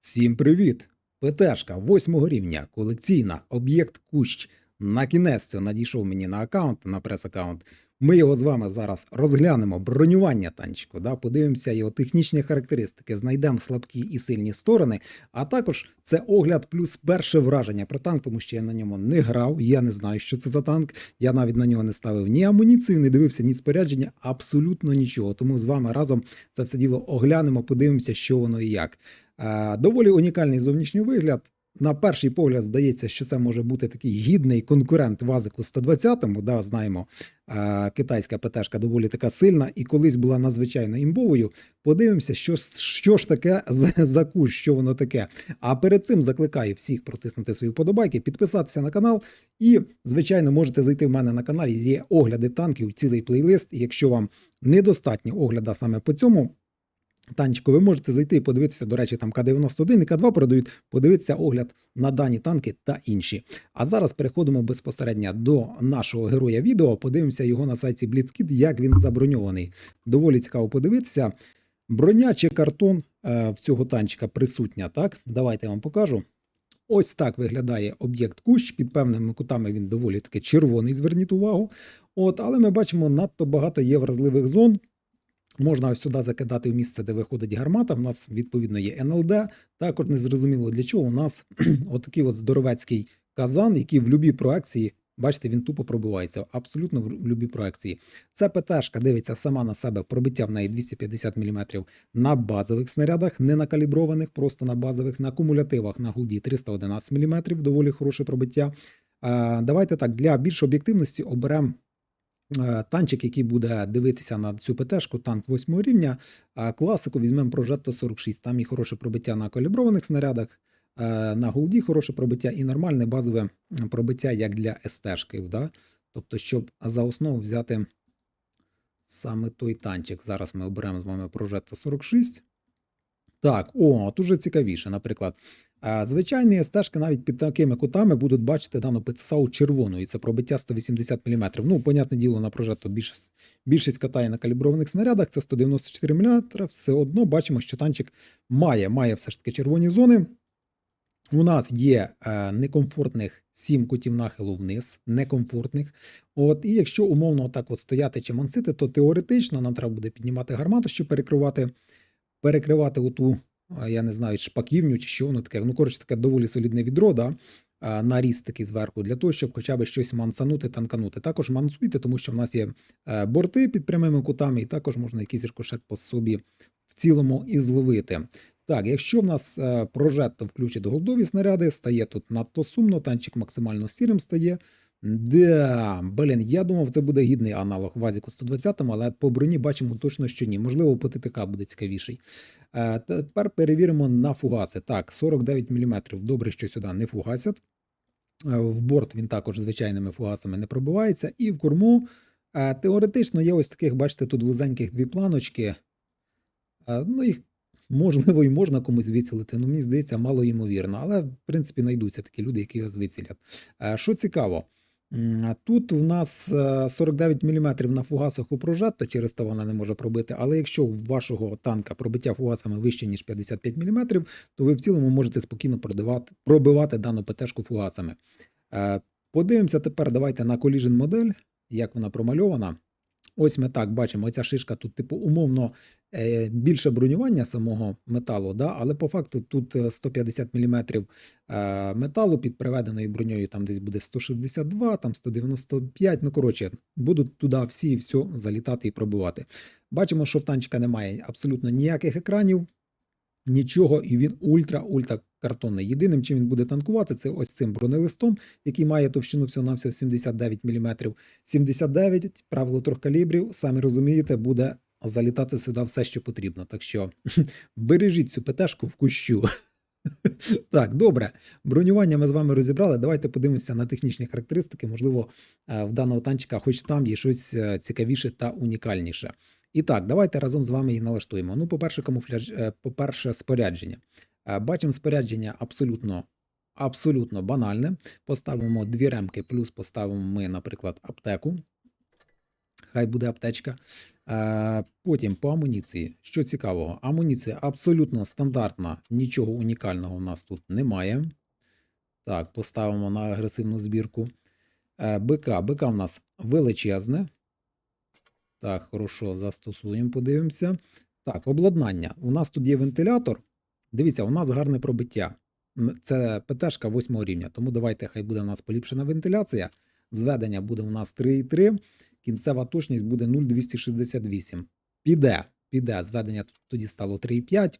Всім привіт! ПТшка восьмого рівня, колекційна, об'єкт кущ. На кінець надійшов мені на аккаунт, на прес-аккаунт. Ми його з вами зараз розглянемо. Бронювання танчику, да, подивимося його технічні характеристики, знайдемо слабкі і сильні сторони. А також це огляд плюс перше враження про танк, тому що я на ньому не грав. Я не знаю, що це за танк. Я навіть на нього не ставив ні амуніцію, не дивився, ні спорядження, абсолютно нічого. Тому з вами разом це все діло оглянемо, подивимося, що воно і як. Е, Доволі унікальний зовнішній вигляд. На перший погляд здається, що це може бути такий гідний конкурент Вазику 120-му. Да, знаємо, е, китайська ПТшка доволі така сильна і колись була надзвичайно імбовою. Подивимося, що, що ж таке за, кущ, що воно таке. А перед цим закликаю всіх протиснути свої вподобайки, підписатися на канал. І, звичайно, можете зайти в мене на каналі. Є огляди танків, цілий плейлист. Якщо вам недостатньо огляда саме по цьому танчику, ви можете зайти і подивитися, до речі, там К-91 і К2 продають, подивитися огляд на дані танки та інші. А зараз переходимо безпосередньо до нашого героя відео. Подивимося його на сайті Blitzkid, як він заброньований. Доволі цікаво подивитися. Броня чи картон е, в цього танчика присутня. Так, давайте я вам покажу. Ось так виглядає об'єкт кущ. Під певними кутами він доволі таки червоний, зверніть увагу. От, але ми бачимо, надто багато є вразливих зон. Можна ось сюди закидати в місце, де виходить гармата. В нас відповідно є НЛД. Також незрозуміло для чого у нас отакий от здоровецький казан, який в любій проекції, бачите, він тупо пробивається. Абсолютно в любій проекції. Це ПТшка дивиться сама на себе, пробиття в неї 250 мм на базових снарядах, не на каліброваних, просто на базових, на кумулятивах на голді 311 мм, доволі хороше пробиття. Е, Давайте так, для більш об'єктивності оберемо танчик, який буде дивитися на цю ПТшку, танк 8 рівня. Класику візьмемо Progetto 46. Там і хороше пробиття на каліброваних снарядах, е, на голді хороше пробиття і нормальне базове пробиття, як для СТ-шків. Да? Тобто, щоб за основу взяти саме той танчик. Зараз ми оберемо з вами Progetto 46. Так, о, тут вже цікавіше, наприклад. Звичайні стежки навіть під такими кутами будуть бачити дану ПТСАУ червоною. Це пробиття 180 мм. Ну, понятне діло, на прожето більшість, більшість катає на каліброваних снарядах, це 194 мм. Все одно бачимо, що танчик має, має все ж таки червоні зони. У нас є е, некомфортних 7 кутів нахилу вниз, некомфортних. От, і якщо умовно так от стояти чи мансити, то теоретично нам треба буде піднімати гармату, щоб перекривати, перекривати оту, я не знаю, шпаківню чи що воно таке. Ну, коротше, таке доволі солідне відро, да? наріз такий зверху, для того, щоб хоча б щось мансанути, танканути. Також мансуйте, тому що в нас є е, борти під прямими кутами, і також можна якийсь рикошет по собі в цілому і зловити. Так, якщо в нас е, прожетто включить голдові снаряди, стає тут надто сумно, танчик максимально сірим стає. Да, блін, я думав, це буде гідний аналог Вазіку 120, але по броні бачимо точно, що ні. Можливо, по ТТК буде цікавіший. Е, тепер перевіримо на фугаси. Так, 49 мм. Добре, що сюди не фугасять. Е, В борт він також звичайними фугасами не пробивається. І в корму е, теоретично є ось таких, бачите, тут вузеньких дві планочки. Е, Ну, їх можливо і можна комусь вицілити, ну мені здається, мало ймовірно. Але, в принципі, знайдуться такі люди, які вас вицілять. Е, Що цікаво, тут в нас е, 49 мм на фугасах у прожетто, через то вона не може пробити. Але якщо у вашого танка пробиття фугасами вище, ніж 55 мм, то ви в цілому можете спокійно продавати, пробивати дану ПТшку фугасами. Е, Подивимося тепер, давайте на Collision модель, як вона промальована. Ось ми так бачимо, оця шишка тут, типу, умовно е, більше бронювання самого металу, да? але по факту тут е, 150 мм е, металу під приведеною броньою, там десь буде 162, там 195. Ну, коротше, будуть туди всі і все залітати і пробивати. Бачимо, що в танчика немає абсолютно ніяких екранів, нічого, і він ультра-ультра картонний. Єдиним, чим він буде танкувати, це ось цим бронелистом, який має товщину всього на всього 79 мм. 79, правило трьох калібрів, самі розумієте, буде залітати сюди все, що потрібно. Так що бережіть цю ПТшку в кущу. Так, добре. Бронювання ми з вами розібрали. Давайте подивимося на технічні характеристики. Можливо, е, в даного танчика, хоч там є щось е, цікавіше та унікальніше. І так, давайте разом з вами їх налаштуємо. Ну, по-перше, камуфляж, е, по-перше, спорядження. Бачимо спорядження абсолютно, абсолютно банальне. Поставимо дві ремки, плюс поставимо ми, наприклад, аптеку. Хай буде аптечка. Потім по амуніції. Що цікавого, амуніція абсолютно стандартна, нічого унікального у нас тут немає. Так, поставимо на агресивну збірку. Е, БК. БК у нас величезне. Так, хорошо, застосуємо, подивимося. Так, обладнання. У нас тут є вентилятор. Дивіться, у нас гарне пробиття. Це ПТшка 8 рівня, тому давайте хай буде у нас поліпшена вентиляція. Зведення буде у нас 3,3. Кінцева точність буде 0,268. Піде, піде. Зведення тоді стало 3,5.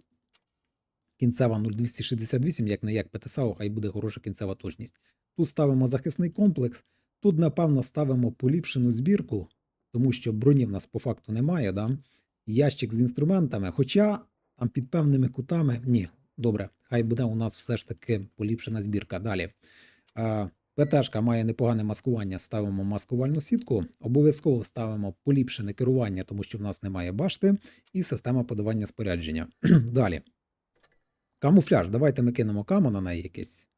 Кінцева 0,268, як не як ПТСАУ, хай буде хороша кінцева точність. Тут ставимо захисний комплекс. Тут, напевно, ставимо поліпшену збірку, тому що броні в нас по факту немає. Да? Ящик з інструментами, хоча там під певними кутами. Ні, добре, хай буде у нас все ж таки поліпшена збірка. Далі. ПТшка має непогане маскування, ставимо маскувальну сітку. Обов'язково ставимо поліпшене керування, тому що в нас немає башти, і система подавання спорядження. Далі. Камуфляж. Давайте ми кинемо камо на неї якесь.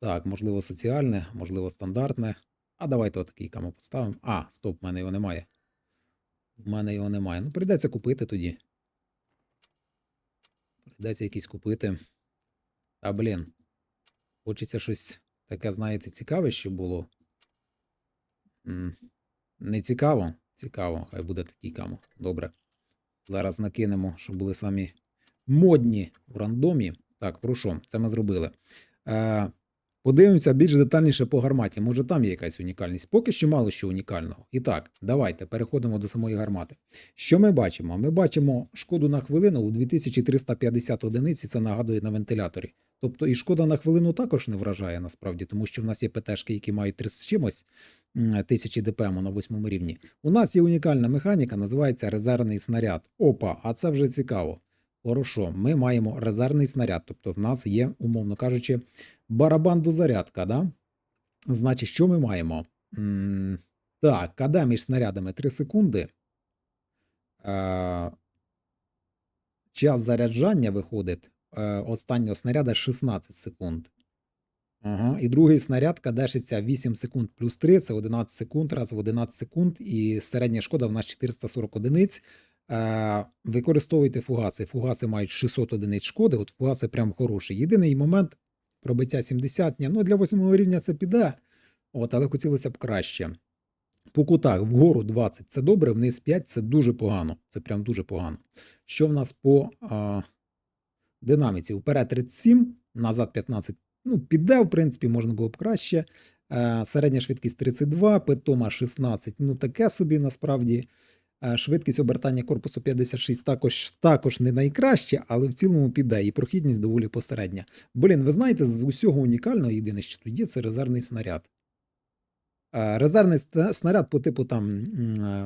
Так, можливо, соціальне, можливо, стандартне. А давайте отакий камо поставимо. А, стоп, в мене його немає. В мене його немає. Ну, прийдеться купити тоді. Прийдеться якийсь купити. Та блін. Хочеться щось таке, знаєте, цікаве, що було. Не цікаво. Цікаво, хай буде такий камо. Добре. Зараз накинемо, щоб були самі модні в рандомі. Так, прошу, це ми зробили. Е, подивимося більш детальніше по гарматі. Може, там є якась унікальність. Поки що мало що унікального. І так, давайте переходимо до самої гармати. Що ми бачимо? Ми бачимо шкоду на хвилину у 2350 одиниці, це нагадує на вентиляторі. Тобто і шкода на хвилину також не вражає насправді, тому що в нас є ПТшки, які мають 3 з чимось тисячі ДПМ на восьмому рівні. У нас є унікальна механіка, називається резервний снаряд. Опа, а це вже цікаво. Хорошо, ми маємо резервний снаряд, тобто в нас є, умовно кажучи, барабан до зарядка. Да? Значить, що ми маємо? Так, КД між снарядами 3 секунди. Е, час заряджання виходить останнього снаряда 16 секунд. Ага. І другий снаряд кадешиться 8 секунд плюс 3, це 11 секунд, раз в 11 секунд, і середня шкода в нас 440 одиниць. Е, використовуйте фугаси. Фугаси мають 600 одиниць шкоди, от фугаси прям хороші. Єдиний момент пробиття 70, ні, ну для 8 рівня це піде, от, але хотілося б краще. По кутах вгору 20 це добре, вниз 5 це дуже погано. Це прям дуже погано. Що в нас по а, динаміці? Вперед 37, назад 15. Ну, піде, в принципі, можна було б краще. Е, середня швидкість 32, питома 16. Ну, таке собі насправді. Е, Швидкість обертання корпусу 56 також, також не найкраще, але в цілому піде, і прохідність доволі посередня. Блін, ви знаєте, з усього унікального єдине, що тут є, це резервний снаряд. Е, Резервний снаряд по типу там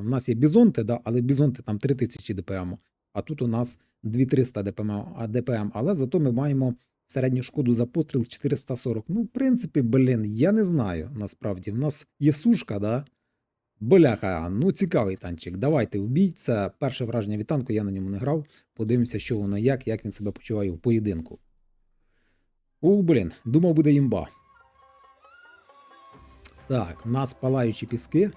в нас є бізонти, да, але бізонти там 3000 ДПМ, а тут у нас 2300 ДПМ, ДПМ, але зато ми маємо середню шкоду за постріл 440. Ну, в принципі, блін, я не знаю насправді. В нас є сушка, да? Бляха, ну цікавий танчик. Давайте вбій. Це перше враження від танку, я на ньому не грав. Подивимося, що воно як, як він себе почуває в поєдинку. Ух, блін, думав, буде імба. Так, в нас палаючі піски.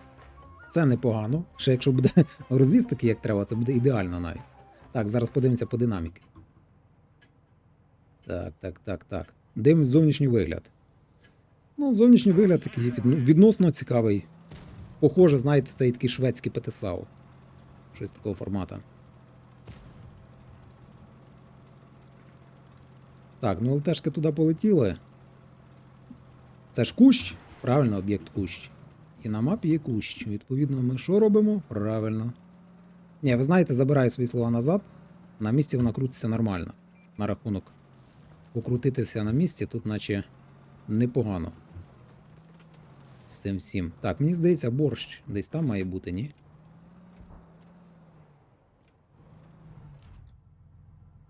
Це непогано. Ще якщо буде роз'їзд такий, як треба, це буде ідеально навіть. Так, зараз подивимося по динаміки. Так, так, так, так. Дивимось зовнішній вигляд. Ну, зовнішній вигляд такий відносно цікавий. Похоже, знаєте, це і такий шведський ПТСАУ. Щось такого формату. Так, ну ЛТшки туди полетіли. Це ж кущ, правильно, об'єкт кущ. І на мапі є кущ. Відповідно, ми що робимо? Правильно. Ні, ви знаєте, забираю свої слова назад. На місці вона крутиться нормально. На рахунок. Покрутитися на місці тут, наче непогано. З цим всім. Так, мені здається, борщ десь там має бути, ні?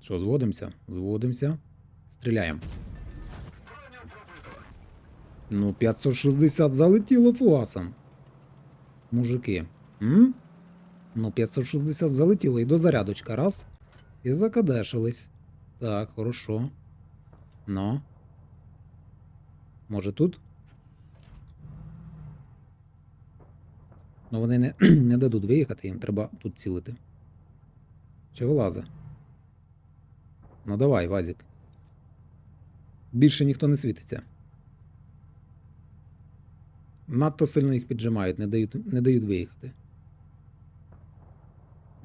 Що, зводимося? Зводимося. Стріляємо. Ну, 560 залетіло фугасом. Мужики. М? Ну, 560 залетіло і до зарядочка. Раз. І закадешились. Так, хорошо. Ну. Може тут? Ну вони не, не дадуть виїхати, їм треба тут цілити. Чи вилазе? Ну давай, Вазік. Більше ніхто не світиться. Надто сильно їх піджимають, не дають, не дають виїхати.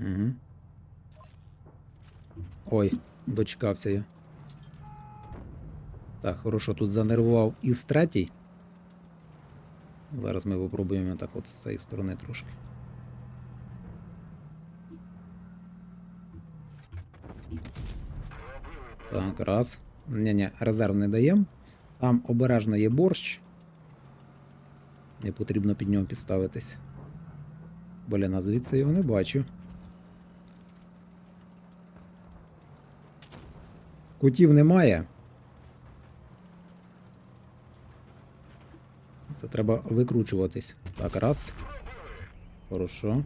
Угу. Ой, дочекався я. Так, хорошо, тут занервував із третій. Зараз ми попробуємо так от з цієї сторони трошки. Так, раз. Ні-ні, резерв не даємо. Там обережно є борщ. Не потрібно під нього підставитись. А звідси його не бачу. Кутів немає. Це треба викручуватись. Так, раз. Хорошо.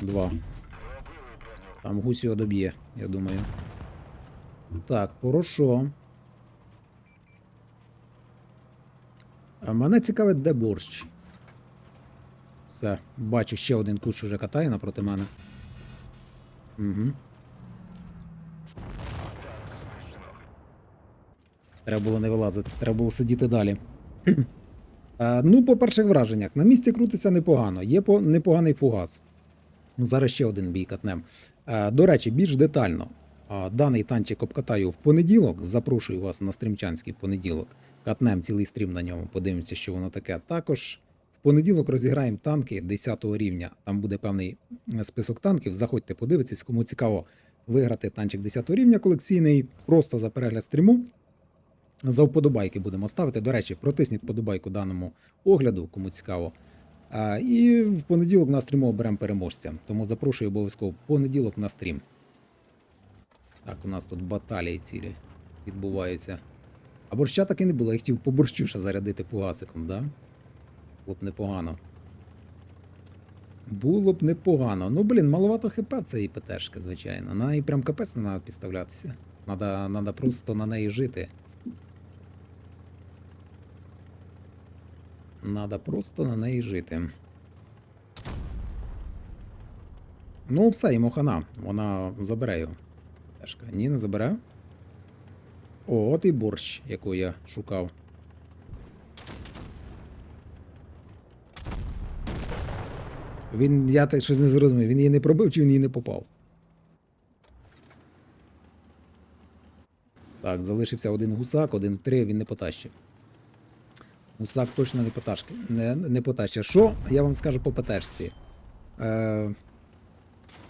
Два. Там гусь його доб'є, я думаю. Так, хорошо. А мене цікавить, де борщ. Все, бачу, ще один кущ уже катає напроти мене. Угу. Треба було не вилазити, треба було сидіти далі. Е, ну, по перших враженнях, на місці крутиться непогано, є по- непоганий фугас. Зараз ще один бій катнем. Е, До речі, більш детально. А, Даний танчик обкатаю в понеділок. Запрошую вас на стрімчанський понеділок. Катнем цілий стрім на ньому, подивимося, що воно таке. Також в понеділок розіграємо танки 10 рівня. Там буде певний е, список танків. Заходьте, подивитесь, кому цікаво виграти танчик 10 рівня колекційний. Просто за перегляд стріму. За вподобайки будемо ставити. До речі, протисніть вподобайку даному огляду, кому цікаво. І в понеділок на стріму оберемо переможця. Тому запрошую обов'язково понеділок на стрім. Так, у нас тут баталії цілі відбуваються. А борща так і не було. Я хотів по борщу ще зарядити фугасиком, да? Було б непогано. Було б непогано. Ну, блін, маловато хп в цієї ПТшки, звичайно. На неї прям капець не треба підставлятися. Надо, надо просто на неї жити. Надо просто на неї жити. Ну, все, йому хана. Вона забере його. Тешка. Ні, не забере. О, от і борщ, яку я шукав. Він, я так щось не зрозумів, він її не пробив чи він її не попав. Так, залишився один гусак, один три, він не потащив. Гусак точно не поташки. Не, не потащив. Що я вам скажу по ПТшці? Е,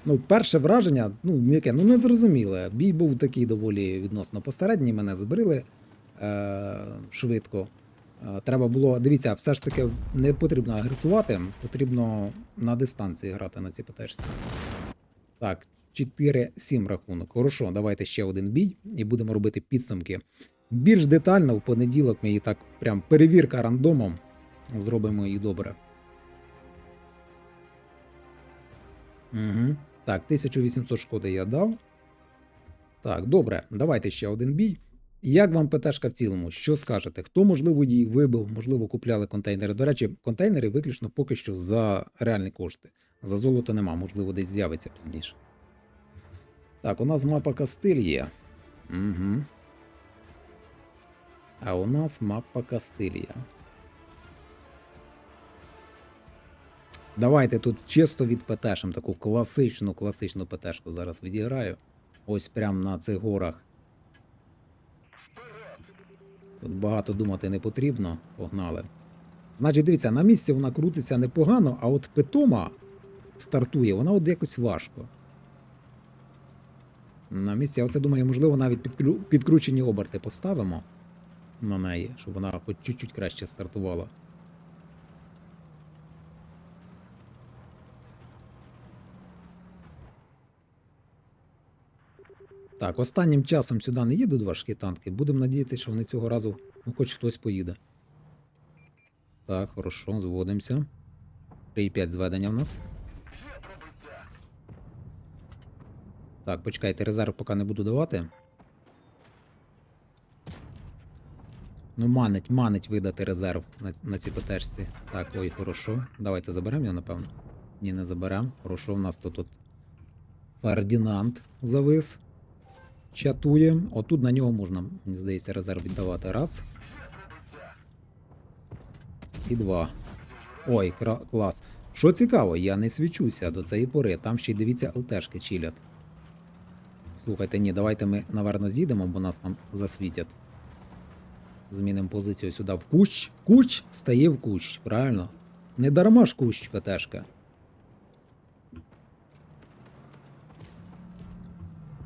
ну, перше враження, ну, яке, ну незрозуміле. Бій був такий доволі відносно посередній, мене збрили е, швидко. Е, треба було, дивіться, все ж таки не потрібно агресувати, потрібно на дистанції грати на цій ПТшці. Так, 4-7 рахунок. Хорошо, давайте ще один бій і будемо робити підсумки. Більш детально в понеділок ми її так прям перевірка рандомом. Зробимо її добре. Угу. Так, 1800 шкоди я дав. Так, добре, давайте ще один бій. Як вам ПТшка в цілому? Що скажете? Хто, можливо, її вибив, можливо, купляли контейнери. До речі, контейнери виключно поки що за реальні кошти. За золото нема, можливо, десь з'явиться пізніше. Так, у нас мапа Кастиль є. Угу. А у нас мапа Кастилія. Давайте тут чисто від ПТшем таку класичну, класичну ПТшку зараз відіграю. Ось прямо на цих горах. Тут багато думати не потрібно. Погнали. Значить, дивіться, на місці вона крутиться непогано, а от питома стартує, вона от якось важко. На місці, я оце думаю, можливо, навіть підкру... підкручені оберти поставимо на неї, щоб вона хоч чуть-чуть краще стартувала. Так, останнім часом сюди не їдуть важкі танки. Будемо надіятися, що вони цього разу, ну, хоч хтось поїде. Так, хорошо, зводимося. 3,5 зведення в нас. Так, почекайте, резерв поки не буду давати. Ну, манить, манить видати резерв на, на цій ПТшці. Так, ой, хорошо. Давайте заберемо його, напевно. Ні, не заберемо. Хорошо, в нас тут от Фердінанд завис. Чатує. Отут на нього можна, мені здається, резерв віддавати. Раз. І два. Ой, клас. Що цікаво, я не свічуся до цієї пори. Там ще й дивіться ЛТшки чилять. Слухайте, ні, давайте ми, наверно, з'їдемо, бо нас там засвітять. Змінимо позицію сюди в кущ. Кущ стає в кущ, правильно? Не дарма ж кущ ПТшка.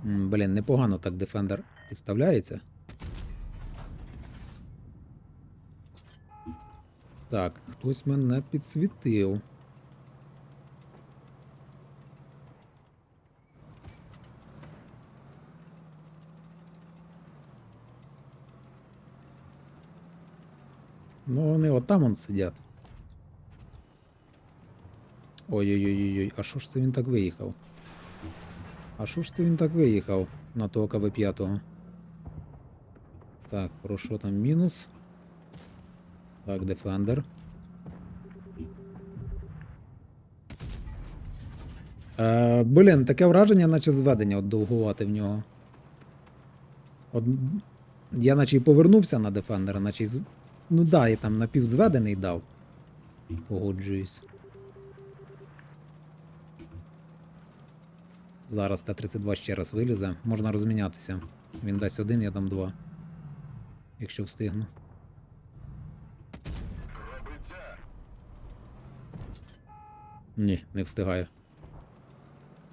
Блін, непогано так Defender підставляється. Так, хтось мене підсвітив. Отам он сидять. Ой-ой-ой, а що ж це він так виїхав? А що ж це він так виїхав на того КВ-5? Так, хорошо, там мінус. Так, Defender. Е, блін, таке враження, наче зведення от довгувати в нього. От, я наче і повернувся на Defender, наче й. Ну да, і там напівзведений дав. Погоджуюсь. Зараз Т-32 ще раз вилізе. Можна розмінятися. Він дасть один, я дам два. Якщо встигну. Ні, не встигаю.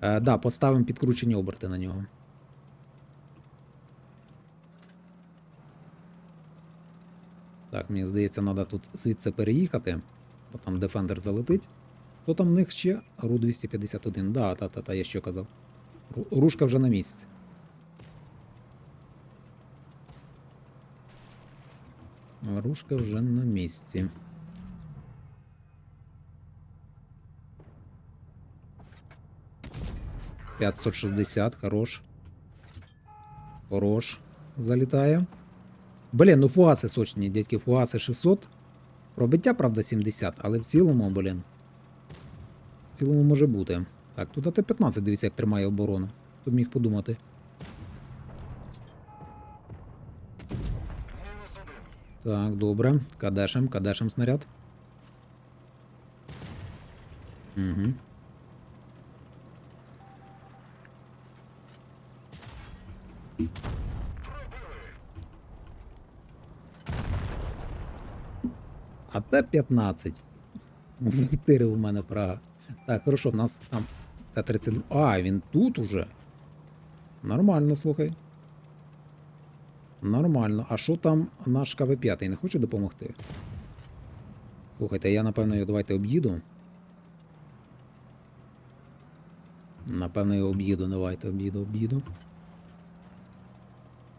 Е, да, поставимо підкручені оберти на нього. Так, мені здається, треба тут звідси переїхати, бо там Defender залетить. То там в них ще Ру 251. Да, та, та, та, я що казав. Рушка вже на місці. Рушка вже на місці. П'ятсот шістдесят, хорош. Хорош. Залітає. Блін, ну фуаси сочні, дядьки, фуаси 600. Пробиття, правда, 70, але в цілому, блін. В цілому може бути. Так, тут АТ-15, дивіться, як тримає оборону. Б міг подумати. Так, добре. Кадешем, кадешем снаряд. Угу. А Т-15. Захтирив у мене Прага. Так, хорошо, в нас там Т-32. А, він тут уже. Нормально, слухай. Нормально. А що там наш КВ-5 не хоче допомогти? Слухайте, я напевно його давайте об'їду. Напевно, його об'їду, давайте об'їду, об'їду.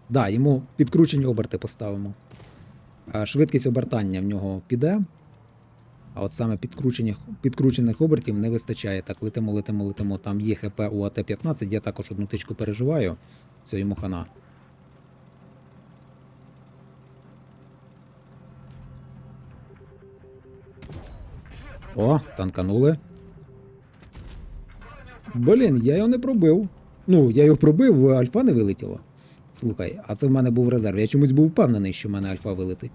Да, йому підкручені оберти поставимо. Швидкість обертання в нього піде. А от саме підкручених, підкручених обертів не вистачає. Так, летимо, летимо, летимо. Там є ХП у АТ-15, я також одну тичку переживаю. Все, йому хана. О, танканули. Блін, я його не пробив. Ну, я його пробив, альфа не вилетіла. Слухай, а це в мене був резерв. Я чомусь був впевнений, що в мене альфа вилетить.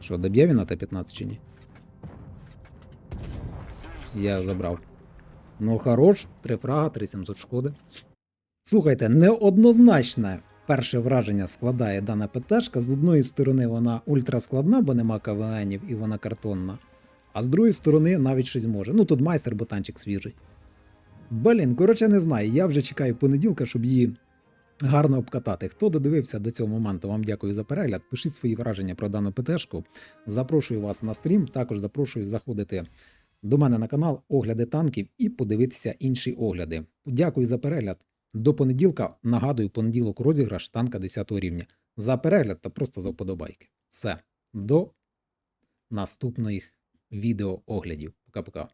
Що, доб'є він на Т-15 чи ні? Я забрав. Ну, хорош, три фрага, 3700 шкоди. Слухайте, неоднозначне перше враження складає дана ПТшка. З одної сторони, вона ультраскладна, бо нема КВНів і вона картонна. А з другої сторони, навіть щось може. Ну тут майстер ботанчик свіжий. Блін, коротше, не знаю. Я вже чекаю понеділка, щоб її гарно обкатати. Хто додивився до цього моменту, вам дякую за перегляд. Пишіть свої враження про дану ПТшку. Запрошую вас на стрім. Також запрошую заходити до мене на канал огляди танків і подивитися інші огляди. Дякую за перегляд. До понеділка. Нагадую, понеділок розіграш танка 10 рівня. За перегляд та просто за вподобайки. Все. До наступних відеооглядів. Пока-пока.